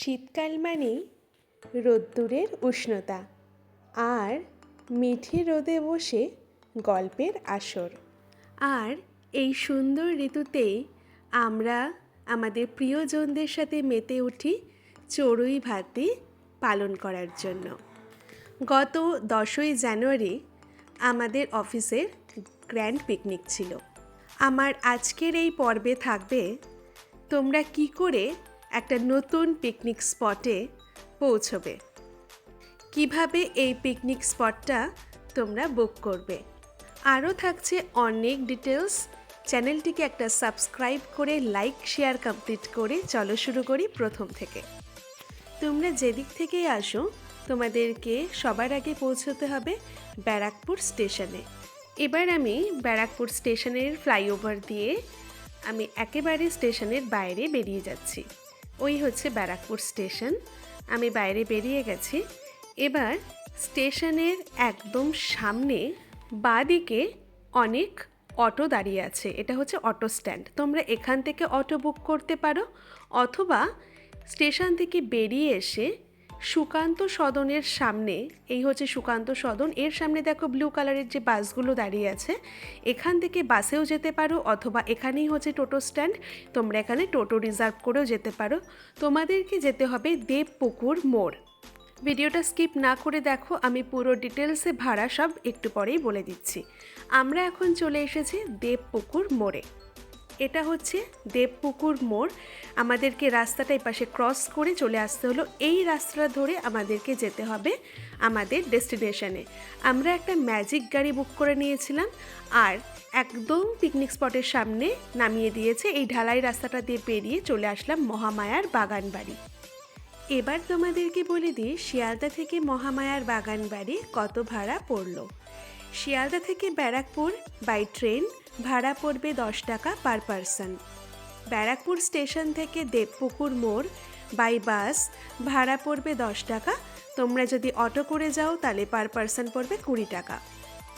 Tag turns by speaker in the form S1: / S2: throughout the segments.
S1: শীতকাল মানেই রোদ্দুরের উষ্ণতা আর মিঠে রোদে বসে গল্পের আসর। আর এই সুন্দর ঋতুতেই আমরা আমাদের প্রিয়জনদের সাথে মেতে উঠি চড়ুই ভাতি পালন করার জন্য। গত দশই জানুয়ারি আমাদের অফিসের গ্র্যান্ড পিকনিক ছিল। আমার আজকের এই পর্বে থাকবে, তোমরা কি করে একটা নতুন পিকনিক স্পটে পৌঁছবে। কীভাবে এই পিকনিক স্পটটা তোমরা বুক করবে? আরও থাকছে অনেক ডিটেলস চ্যানেলটিকে একটা সাবস্ক্রাইব করে লাইক শেয়ার কমপ্লিট করে চলো শুরু করি প্রথম থেকে। তোমরা যেদিক থেকেই আসো, তোমাদেরকে সবার আগে পৌঁছতে হবে ব্যারাকপুর স্টেশনে। এবার আমি ব্যারাকপুর স্টেশনের ফ্লাইওভার দিয়ে আমি একেবারে স্টেশনের বাইরে বেরিয়ে যাচ্ছি। ওই হচ্ছে ব্যারাকপুর স্টেশন। আমি বাইরে বেরিয়ে গেছি। এবার স্টেশনের একদম সামনে বাঁদিকে অনেক অটো দাঁড়িয়ে আছে। এটা হচ্ছে অটো স্ট্যান্ড। তোমরা এখান থেকে অটো বুক করতে পারো। অথবা স্টেশন থেকে বেরিয়ে এসে সুকান্ত সদনের সামনে, এই হচ্ছে সুকান্ত সদন, এর সামনে দেখো ব্লু কালারের যে বাসগুলো দাঁড়িয়ে আছে, এখান থেকে বাসেও যেতে পারো অথবা এখানেই হচ্ছে টোটো স্ট্যান্ড, তোমরা এখানে টোটো রিজার্ভ করেও যেতে পারো। তোমাদেরকে যেতে হবে দেবপুকুর মোড়। ভিডিওটা স্কিপ না করে দেখো, আমি পুরো ডিটেলসে ভাড়া সব একটু পরেই বলে দিচ্ছি। আমরা এখন চলে এসেছি দেবপুকুর মোড়ে। এটা হচ্ছে দেবপুকুর মোড়। আমাদেরকে রাস্তাটা পাশে ক্রস করে চলে আসতে হলো। এই রাস্তাটা ধরে আমাদেরকে যেতে হবে আমাদের ডেস্টিনেশনে আমরা একটা ম্যাজিক গাড়ি বুক করে নিয়েছিলাম আর একদম পিকনিক স্পটের সামনে নামিয়ে দিয়েছে। এই ঢালাই রাস্তাটা দিয়ে বেরিয়ে চলে আসলাম মহামায়ার বাগান বাড়ি। এবার তোমাদেরকে বলে দিই, শিয়ালদা থেকে মহামায়ার বাগান বাড়ি কত ভাড়া পড়ল? শিয়ালদা থেকে ব্যারাকপুর বাই ট্রেন ভাড়া পড়বে দশ টাকা পার পারসন ব্যারাকপুর স্টেশন থেকে দেবপুকুর মোড় বাই বাস ভাড়া পড়বে দশ টাকা। তোমরা যদি অটো করে যাও, তাহলে পার পারসন পড়বে কুড়ি টাকা।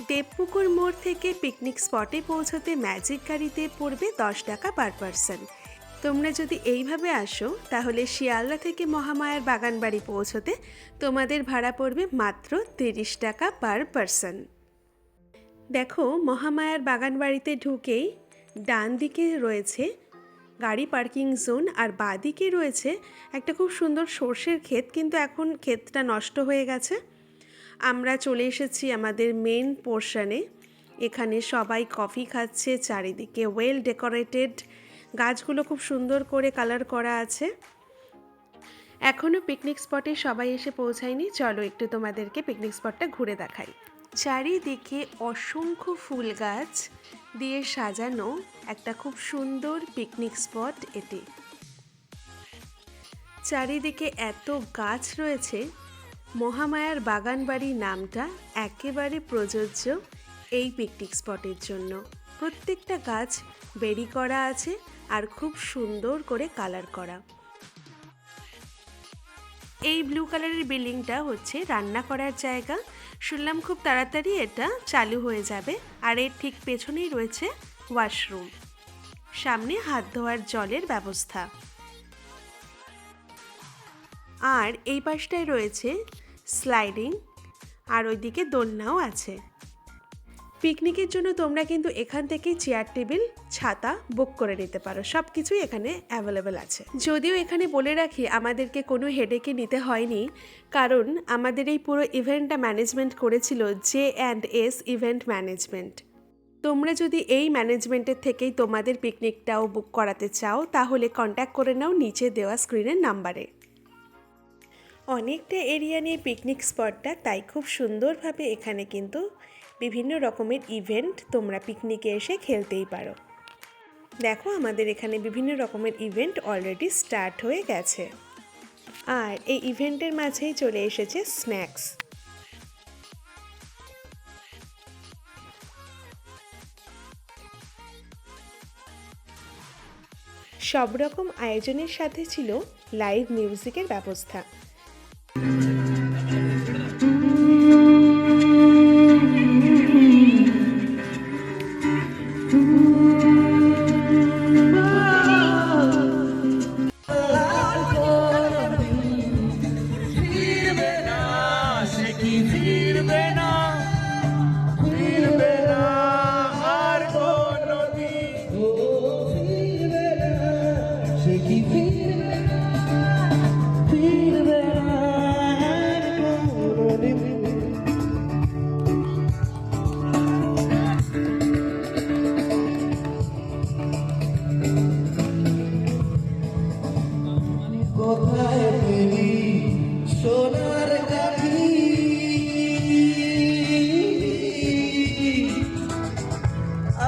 S1: দেবপুকুর মোড় থেকে পিকনিক স্পটে পৌঁছতে ম্যাজিক গাড়িতে পড়বে দশ টাকা পার পারসন তোমরা যদি এইভাবে আসো, তাহলে শিয়ালদা থেকে মহামায়ার বাগান বাড়ি পৌঁছতে তোমাদের ভাড়া পড়বে মাত্র তিরিশ টাকা পার পারসন দেখো, মহামায়ার বাগান বাড়িতে ঢুকেই ডান দিকে রয়েছে গাড়ি পার্কিং জোন আর বাঁদিকে রয়েছে একটা খুব সুন্দর সর্ষের ক্ষেত, কিন্তু এখন ক্ষেতটা নষ্ট হয়ে গেছে। আমরা চলে এসেছি আমাদের মেন পোর্শনে এখানে সবাই কফি খাচ্ছে, চারিদিকে ওয়েল ডেকোরেটেড গাছগুলো খুব সুন্দর করে কালার করা আছে। এখনও পিকনিক স্পটে সবাই এসে পৌঁছায়নি। চলো একটু তোমাদেরকে পিকনিক স্পটটা ঘুরে দেখাই। চারিদিকে অসংখ্য ফুল গাছ দিয়ে সাজানো একটা খুব সুন্দর পিকনিক স্পট এটি। চারিদিকে এত গাছ রয়েছে, মহামায়ার বাগান বাগানবাড়ি নামটা একেবারে প্রযোজ্য এই পিকনিক স্পটের জন্য। প্রত্যেকটা গাছ বেরি করা আছে আর খুব সুন্দর করে কালার করা। এই ব্লু কালারের বিল্ডিংটা হচ্ছে রান্না করার জায়গা। শুনলাম খুব তাড়াতাড়ি এটা চালু হয়ে যাবে। আর এর ঠিক পেছনেই রয়েছে ওয়াশরুম সামনে হাত ধোয়ার জলের ব্যবস্থা। আর এই পাশটায় রয়েছে স্লাইডিং আর ওইদিকে দোলনাও আছে। পিকনিকের জন্য তোমরা কিন্তু এখান থেকে চেয়ার, টেবিল, ছাতা বুক করে নিতে পারো। সব কিছুই এখানে অ্যাভেলেবেল আছে। যদিও এখানে বলে রাখি, আমাদেরকে কোনো হেডেকে নিতে হয়নি, কারণ আমাদের এই পুরো ইভেন্টটা ম্যানেজমেন্ট করেছিল J and S event management তোমরা যদি এই ম্যানেজমেন্টের থেকেই তোমাদের পিকনিকটাও বুক করাতে চাও, তাহলে কন্ট্যাক্ট করে নাও নিচে দেওয়া স্ক্রিনের নাম্বারে অনেকটা এরিয়া নিয়ে পিকনিক স্পটটা তাই খুব সুন্দরভাবে এখানে কিন্তু বিভিন্ন রকমের ইভেন্ট তোমরা পিকনিকে এসে খেলতেই পারো। দেখো আমাদের এখানে বিভিন্ন রকমের ইভেন্ট অলরেডি স্টার্ট হয়ে গেছে। আর এই ইভেন্টের মাঝেই চলে এসেছে স্ন্যাক্স সব রকম আয়োজনের সাথে ছিল লাইভ মিউজিকের ব্যবস্থা।
S2: সে কি ফিরবে ফিরবে কোথায় পেলি সোনার কাঠি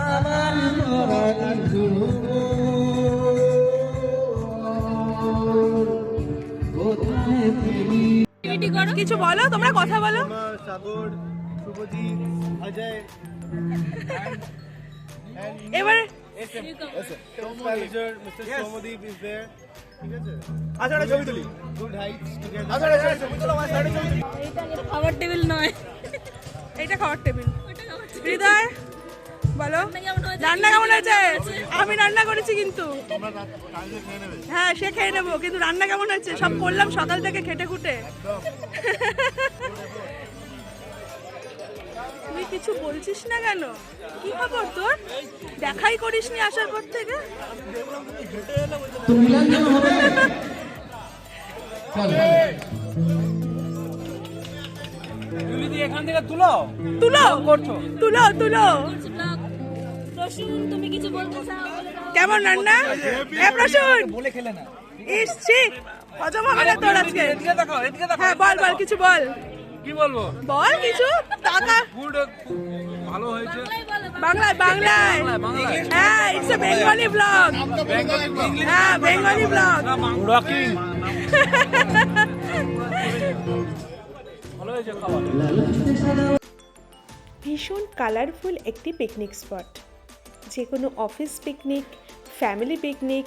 S2: আমার ধরা করো
S1: কিছু বলো তোমরা কথা বলো।
S3: সাগর শুভজিৎ অজয়।
S1: এবারে
S3: manager mister Soumadip is there ঠিক আছে?
S4: আচ্ছা আচ্ছা
S2: এটা এটা খাবার টেবিল নয়।
S1: খাওয়ার
S2: খাবার টেবিল
S1: হৃদয় বলো? রান্না কেমন হয়েছে? আমি রান্না করেছি কিন্তু। হ্যাঁ সে খেয়ে নেব কিন্তু রান্না কেমন হয়েছে? সব করলাম সকাল থেকে খেটে খুটে। তুই কিছু বলছিস না কেন? কি খবর তোর? দেখাই করিসনি আসার পর থেকে।
S4: তুলি দিয়ে এখান থেকে তুলো।
S1: তুলো।
S4: করছ।
S1: তুলো। তুলো
S2: তুমি কিছু বলতে চাও?
S1: কেমন রান্না? এ প্রসূন!
S4: বলে খেলে না
S1: ইস হজম হবে না তোর আজকে।
S4: দেখো এদিকে দেখো
S1: হ্যাঁ বল বল কিছু বল।
S4: কি বলব?
S1: বল কিছু।
S4: ফুড ভালো হয়েছে।
S2: বাংলায়
S1: বাংলায়। বাংলায়
S4: বাংলায়।
S1: হ্যাঁ ইটস এ বেঙ্গলি ব্লগ হ্যাঁ বেঙ্গলি ব্লগ
S4: রকিং ভালো হয়েছে খাবার।
S1: ভীষণ কালারফুল একটি পিকনিক স্পট যে কোনো অফিস পিকনিক, ফ্যামিলি পিকনিক,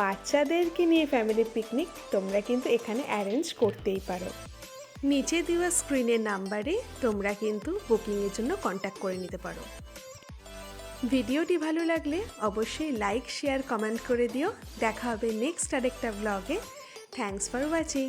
S1: বাচ্চাদেরকে নিয়ে ফ্যামিলি পিকনিক তোমরা কিন্তু এখানে অ্যারেঞ্জ করতেই পারো। নিচে দেওয়া স্ক্রিনের নাম্বারে তোমরা কিন্তু বুকিংয়ের জন্য কন্ট্যাক্ট করে নিতে পারো। ভিডিওটি ভালো লাগলে অবশ্যই লাইক, শেয়ার, কমেন্ট করে দিও। দেখা হবে নেক্সট আরেকটা ব্লগে থ্যাংকস ফর ওয়াচিং